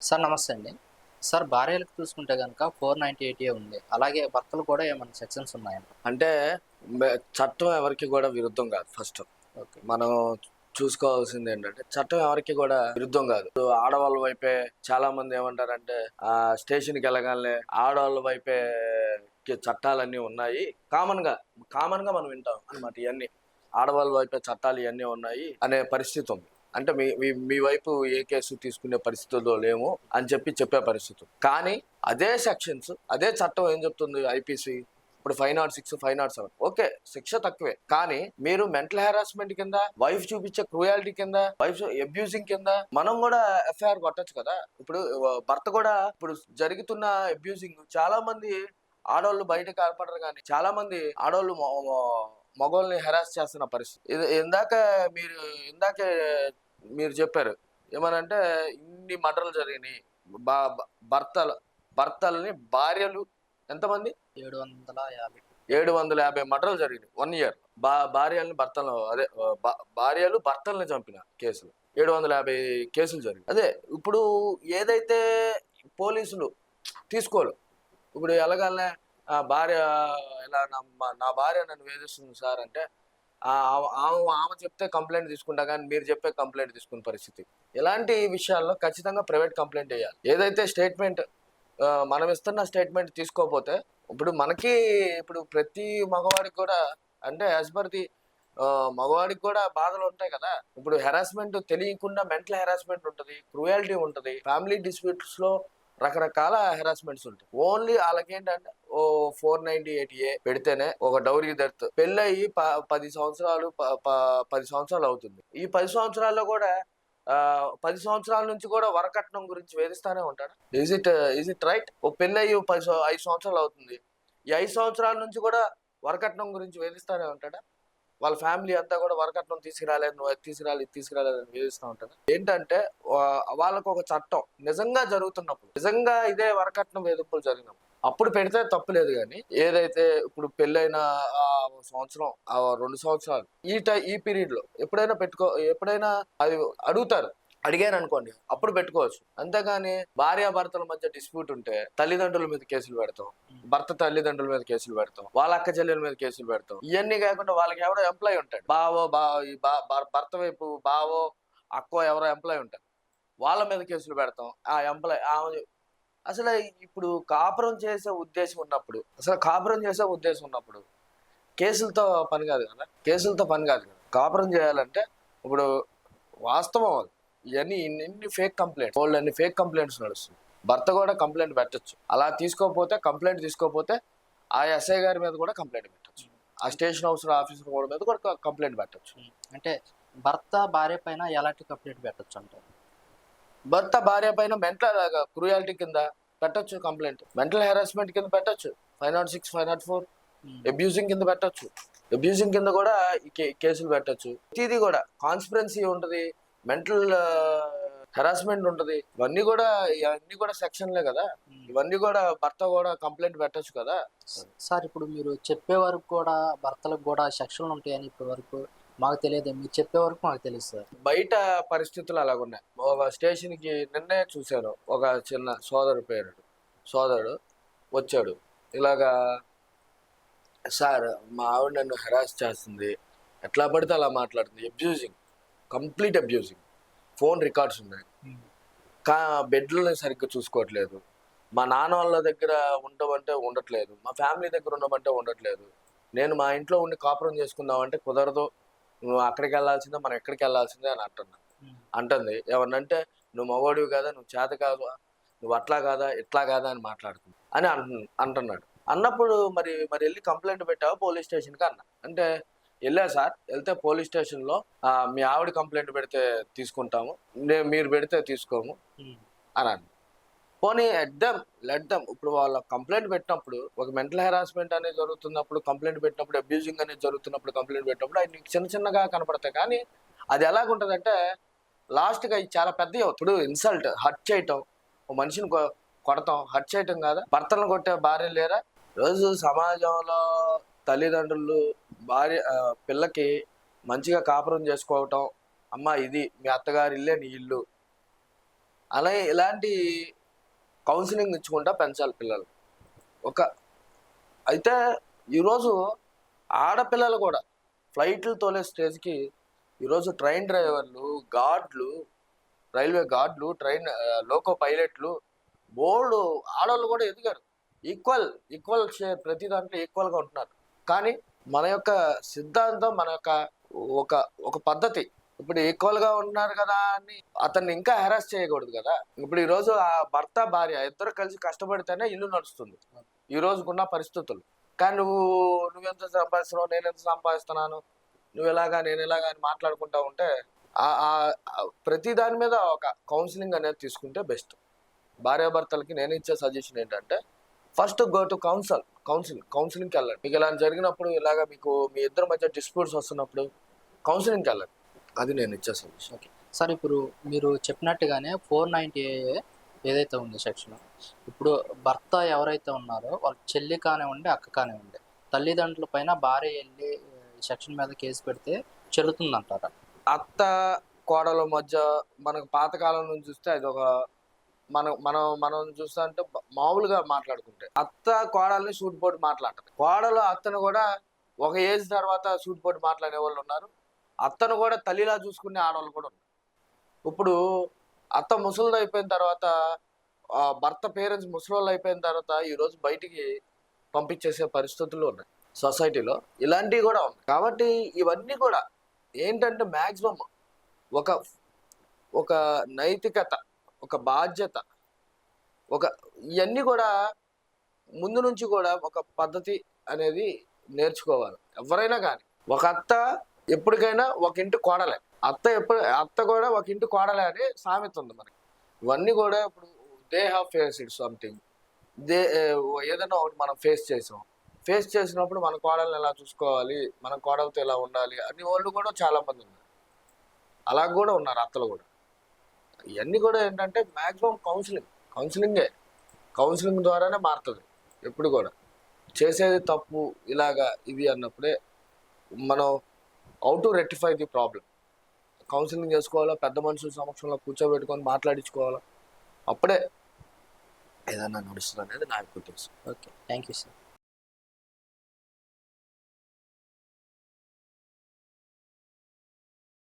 Sir నమస్తే అండి. Sir భార్యలకు చూసుకుంటే కనుక ఫోర్ నైంటీ ఎయిట్ ఉంది. అలాగే భర్తలు కూడా ఏమైనా సెక్షన్స్ ఉన్నాయండి అంటే చట్టం ఎవరికి కూడా విరుద్ధం కాదు ఫస్ట్. ఓకే. మనం చూసుకోవాల్సింది ఏంటంటే చట్టం ఎవరికి కూడా విరుద్ధం కాదు. ఆడవాళ్ళ వైపే చాలా మంది ఏమంటారంటే ఆ స్టేషన్కి వెళ్ళగానే ఆడవాళ్ళ వైపే చట్టాలన్నీ ఉన్నాయి. కామన్గా కామన్గా మనం వింటాం అనమాట ఇవన్నీ ఆడవాళ్ళ వైపే చట్టాలు ఇవన్నీ ఉన్నాయి అనే పరిస్థితి ఉంది. అంటే మీ మీ మీ వైపు ఏ కేసు తీసుకునే పరిస్థితుల్లో లేము అని చెప్పి చెప్పే పరిస్థితి. కానీ అదే సెక్షన్స్ అదే చట్టం ఏం చెప్తుంది ఐపీసీ? ఇప్పుడు five nought six five nought seven. Okay శిక్ష తక్కువే. కానీ మీరు మెంటల్ హెరాస్మెంట్ కింద వైఫ్ చూపించే క్రూయాలిటీ కింద వైఫ్ అబ్యూజింగ్ కింద మనం కూడా ఎఫ్ఐఆర్ కొట్టచ్చు కదా. ఇప్పుడు భర్త కూడా ఇప్పుడు జరుగుతున్న అబ్యూజింగ్ చాలా మంది ఆడవాళ్ళు బయట కనపడరు కానీ చాలా మంది ఆడవాళ్ళు మొ- మొ- మగవాళ్ళని హెరాస్ చేస్తున్న పరిస్థితి. ఇది ఇందాక మీరు ఇందాకే మీరు చెప్పారు. ఏమనంటే ఇన్ని మర్డర్లు జరిగినాయి. బా భర్తలు భర్తల్ని భార్యలు ఎంతమంది? ఏడు వందల యాభై. ఏడు వందల యాభై మర్డర్లు జరిగినాయి. One year. బా భార్యల్ని భర్తలను అదే భార్యలు భర్తల్ని చంపిన కేసులు. ఏడు వందల యాభై కేసులు జరిగాయి అదే ఇప్పుడు ఏదైతే పోలీసులు తీసుకోరు ఇప్పుడు ఎలాగలనే ఆ భార్య ఇలా నా నా భార్య నన్ను వేధిస్తుంది సార్ అంటే ఆ ఆమె- ఆమె ఆమె చెప్తే కంప్లైంట్ తీసుకుంటా కానీ మీరు చెప్పే కంప్లైంట్ తీసుకునే పరిస్థితి. ఇలాంటి విషయాల్లో ఖచ్చితంగా ప్రైవేట్ కంప్లైంట్ వేయాలి. ఏదైతే స్టేట్మెంట్ మనం ఇస్తున్న స్టేట్మెంట్ తీసుకోకపోతే ఇప్పుడు మనకి ఇప్పుడు ప్రతి మగవాడికి కూడా అంటే యాజ్ పర్ ది మగవాడికి కూడా బాధలు ఉంటాయి కదా. ఇప్పుడు హెరాస్మెంట్ తెలియకుండా మెంటల్ హెరాస్మెంట్ ఉంటుంది క్రూయాలిటీ ఉంటుంది ఫ్యామిలీ డిస్ప్యూట్స్లో రకరకాల హెరాస్మెంట్స్ ఉంటాయి. ఓన్లీ వాళ్ళకేంటంటే ఓ ఫోర్ నైన్టీ ఎయిట్ ఏ పెడితేనే ఒక డౌరీ దర్త్ పెళ్ళయి ప- పది సంవత్సరాలు ప- ప- పది సంవత్సరాలు అవుతుంది. ఈ పది సంవత్సరాల్లో కూడా పది సంవత్సరాల నుంచి కూడా వరకట్నం గురించి వేధిస్తానే ఉంటాడు? Is it is it right ఓ పెళ్ళయి పది ఐదు సంవత్సరాలు అవుతుంది. ఈ ఐదు సంవత్సరాల నుంచి కూడా వరకట్నం గురించి వేధిస్తానే ఉంటాడా? వాళ్ళ ఫ్యామిలీ అంతా కూడా వరకట్నం తీసుకురాలేదు నువ్వు తీసుకురాలి తీసుకురాలేదని తీసుకురాలేదు అని వేధిస్తూ ఏంటంటే వాళ్ళకు ఒక చట్టం నిజంగా జరుగుతున్నప్పుడు నిజంగా ఇదే వరకట్నం వేధింపులు జరిగినప్పుడు అప్పుడు పెడితే తప్పులేదు కానీ ఏదైతే ఇప్పుడు పెళ్ళైన సంవత్సరం ఆ రెండు సంవత్సరాలు ఈ టై ఈ పీరియడ్లో ఎప్పుడైనా పెట్టుకో ఎప్పుడైనా అది అడుగుతారు. అడిగాను అనుకోండి అప్పుడు పెట్టుకోవచ్చు. అంతేగాని భార్యాభర్తల మధ్య డిస్ప్యూట్ ఉంటే తల్లిదండ్రుల మీద కేసులు పెడతాం. భర్త తల్లిదండ్రుల మీద కేసులు పెడతాం. వాళ్ళ అక్క చెల్లెల మీద కేసులు పెడతాం. ఇవన్నీ కాకుండా వాళ్ళకి ఎవరో ఎంప్లాయ్ ఉంటాడు. బావో బావ బా- భర్త వైపు బావో అక్కో ఎవరో ఎంప్లాయ్ ఉంటారు. వాళ్ళ మీద కేసులు పెడతాం. ఆ ఎంప్లాయ్ ఆమె అసలు ఇప్పుడు కాపురం చేసే ఉద్దేశం ఉన్నప్పుడు అసలు కాపురం చేసే ఉద్దేశం ఉన్నప్పుడు కేసులతో పని కాదు కదా? కేసులతో పని కాదు కదా? కాపురం చేయాలంటే ఇప్పుడు వాస్తవం అది. ఇవన్నీ ఇన్ని- ఫేక్ కంప్లైంట్స్ వాళ్ళు అన్ని ఫేక్ కంప్లైంట్స్ నడుస్తుంది. భర్త కూడా కంప్లైంట్ పెట్టొచ్చు. అలా తీసుకోకపోతే కంప్లైంట్ తీసుకోకపోతే ఆ ఎస్ఐ గారి మీద కూడా కంప్లైంట్ పెట్టొచ్చు. ఆ స్టేషన్ హౌస్ ఆఫీసర్ కూడా మీద కూడా కంప్లైంట్ పెట్టొచ్చు. అంటే భర్త భార్య పైన ఎలాంటి కంప్లైంట్ పెట్టచ్చు అంటారు? భర్త భార్య పైన మెంటల్ క్రూయాలిటీ కింద పెట్టొచ్చు కంప్లైంట్ మెంటల్ హెరాస్మెంట్ కింద పెట్టొచ్చు. Five nought six five nought four. Abusing కింద పెట్టొచ్చు. అబ్యూజింగ్ కింద కూడా కేసులు పెట్టొచ్చు. ఇది కూడా. కాన్స్పిరెన్సీ ఉంటుంది. మెంటల్ హెరాస్మెంట్ ఉంటుంది. ఇవన్నీ కూడా ఇవన్నీ కూడా సెక్షన్లే కదా. ఇవన్నీ కూడా భర్త కూడా కంప్లైంట్ పెట్టొచ్చు కదా. సార్ ఇప్పుడు మీరు చెప్పే వరకు కూడా భర్తలకు కూడా సెక్షన్లు ఉంటాయని ఇప్పటి వరకు మాకు తెలియదు. మీరు చెప్పే వరకు మాకు తెలుసు సార్. బయట పరిస్థితులు అలాగున్నాయి. ఒక స్టేషన్కి నిన్నే చూశాను. ఒక చిన్న సోదరు పేరు సోదరుడు వచ్చాడు. ఇలాగా సార్ మా ఆవిడ నన్ను హెరాస్ చేస్తుంది. ఎట్లా పడితే అలా మాట్లాడుతుంది. Abusing. Complete abusing. Phone records ఉన్నాయి. కా బెడ్లని సరిగ్గా చూసుకోవట్లేదు. మా నాన్న వాళ్ళ దగ్గర ఉండమంటే ఉండట్లేదు. మా ఫ్యామిలీ దగ్గర ఉండమంటే ఉండట్లేదు. నేను మా ఇంట్లో ఉండి కాపురం చేసుకుందామంటే కుదరదు. నువ్వు అక్కడికి వెళ్ళాల్సిందే మనం ఎక్కడికి వెళ్ళాల్సిందే అని అంటున్నా. అంటుంది. ఏమన్నంటే నువ్వు మగవాడివి కదా? నువ్వు చేత కాదు. నువ్వు అట్లా కాదా? ఇట్లా కాదా? అని మాట్లాడుతుంది. అని అంటు అంటున్నాడు. అన్నప్పుడు మరి మరి వెళ్ళి కంప్లైంట్ పెట్టావా? పోలీస్ స్టేషన్కి అన్న. అంటే వెళ్ళా సార్. వెళ్తే పోలీస్ స్టేషన్లో "ఆ, మీ ఆవిడ కంప్లైంట్ పెడితే తీసుకుంటాము. మీరు పెడితే తీసుకోము అని అన్న పోనీ ఎడ్దాం లెడ్దాం ఇప్పుడు వాళ్ళ కంప్లైంట్ పెట్టినప్పుడు ఒక మెంటల్ హెరాస్మెంట్ అనేది జరుగుతున్నప్పుడు కంప్లైంట్ పెట్టినప్పుడు అబ్యూజింగ్ అనేది జరుగుతున్నప్పుడు కంప్లైంట్ పెట్టినప్పుడు అవి చిన్న చిన్నగా కనపడతాయి. కానీ అది ఎలాగుంటుందంటే లాస్ట్గా ఇది చాలా పెద్ద ఇప్పుడు ఇన్సల్ట్ హర్ట్ చేయటం ఒక మనిషిని కొడతాం. హర్ట్ చేయటం కాదా? భర్తలను కొట్టే భార్య లేరా? రోజు సమాజంలో తల్లిదండ్రులు భార్య పిల్లకి మంచిగా కాపురం చేసుకోవటం అమ్మ ఇది మీ అత్తగారి ఇల్లే నీ ఇల్లు. అలా ఇలాంటి కౌన్సిలింగ్ ఇచ్చుకుంటా పెంచాలి పిల్లలు. ఒక అయితే ఈరోజు ఆడపిల్లలు కూడా ఫ్లైట్లు తోలే స్టేజ్కి ఈరోజు ట్రైన్ డ్రైవర్లు గార్డ్లు రైల్వే గార్డ్లు ట్రైన్ లోకో పైలట్లు బోర్డు ఆడవాళ్ళు కూడా ఎదిగారు. ఈక్వల్ ఈక్వల్ ప్రతి దాంట్లో ఈక్వల్గా ఉంటున్నారు. కానీ మన యొక్క సిద్ధాంతం మన యొక్క ఒక ఒక పద్ధతి. ఇప్పుడు ఈక్వల్గా ఉన్నారు కదా అని అతన్ని ఇంకా హెరాస్ చేయకూడదు కదా. ఇప్పుడు ఈ రోజు ఆ భర్త భార్య ఇద్దరు కలిసి కష్టపడితేనే ఇల్లు నడుస్తుంది. ఈ రోజుకున్న పరిస్థితులు. కానీ నువ్వు నువ్వెంత సంపాదిస్తున్నావు నేను ఎంత సంపాదిస్తున్నాను నువ్వు ఎలాగా నేను ఎలాగా అని మాట్లాడుకుంటా ఉంటే ఆ- ఆ ప్రతి దాని మీద ఒక కౌన్సిలింగ్ అనేది తీసుకుంటే బెస్ట్ భార్యాభర్తలకి నేను ఇచ్చే సజెషన్ ఏంటంటే first go to council counselling కౌన్సిలింగ్కి వెళ్ళండి. మీకు ఇలా జరిగినప్పుడు ఇలాగా మీకు మీ ఇద్దరి మధ్య డిస్ప్యూట్స్ వస్తున్నప్పుడు కౌన్సిలింగ్కి వెళ్ళండి. అది నేను ఇచ్చే సజెషన్ ఓకే సార్ ఇప్పుడు మీరు చెప్పినట్టుగానే ఫోర్ నైంటీ ఏదైతే ఉంది సెక్షన్ ఇప్పుడు భర్త ఎవరైతే ఉన్నారో వాళ్ళ చెల్లి కానివ్వండి అక్క కానివ్వండి తల్లిదండ్రుల పైన భార్య వెళ్ళి సెక్షన్ మీద కేసు పెడితే చెల్లుతుందంటారా? అత్త కోడల మధ్య మనకు పాతకాలం నుంచి చూస్తే అది ఒక మనం మనం మనం చూస్తామంటే మామూలుగా మాట్లాడుకుంటే. అత్త కోడల్ని సూట్ పోటు మాట్లాడతారు కోడలు అత్తను కూడా ఒక ఏజ్ తర్వాత సూట్ పోటు మాట్లాడే వాళ్ళు ఉన్నారు. అత్తను కూడా తల్లిలా చూసుకునే ఆడవాళ్ళు కూడా ఉన్నారు. ఇప్పుడు అత్త ముసలిది అయిపోయిన తర్వాత భర్త పేరెంట్స్ ముసలోళ్ళు అయిపోయిన తర్వాత ఈరోజు బయటికి పంపించేసే పరిస్థితులు ఉన్నాయి. సొసైటీలో ఇలాంటివి కూడా ఉన్నాయి. కాబట్టి ఇవన్నీ కూడా ఏంటంటే మ్యాక్సిమం ఒక ఒక నైతికత ఒక బాధ్యత. ఒక ఇవన్నీ కూడా ముందు నుంచి కూడా ఒక పద్ధతి అనేది నేర్చుకోవాలి. ఎవరైనా కానీ. ఒక అత్త ఎప్పటికైనా ఒక ఇంటి కోడలే. అత్త ఎప్పుడు అత్త కూడా ఒక ఇంటి కోడలే అని సామెత ఉంది మనకి. ఇవన్నీ కూడా ఇప్పుడు they have face it something they ఏదైనా ఒకటి మనం ఫేస్ చేసాం. ఫేస్ చేసినప్పుడు మన కోడల్ని ఎలా చూసుకోవాలి? మన కోడలతో ఎలా ఉండాలి? అన్ని వాళ్ళు కూడా చాలా మంది ఉన్నారు. అలా కూడా ఉన్నారు అత్తలు కూడా. ఇవన్నీ కూడా ఏంటంటే మ్యాక్సిమం కౌన్సిలింగ్ కౌన్సిలింగే కౌన్సిలింగ్ ద్వారానే మారుతుంది. ఎప్పుడు కూడా. చేసేది తప్పు ఇలాగా ఇది అన్నప్పుడే మనం how to rectify the problem counselling చేసుకోవాలా? పెద్ద మనుషుల సమక్షంలో కూర్చోబెట్టుకొని మాట్లాడించుకోవాలా? అప్పుడే ఏదన్నా నడుస్తుంది అనేది నాకు తెలుసు. Okay thank you sir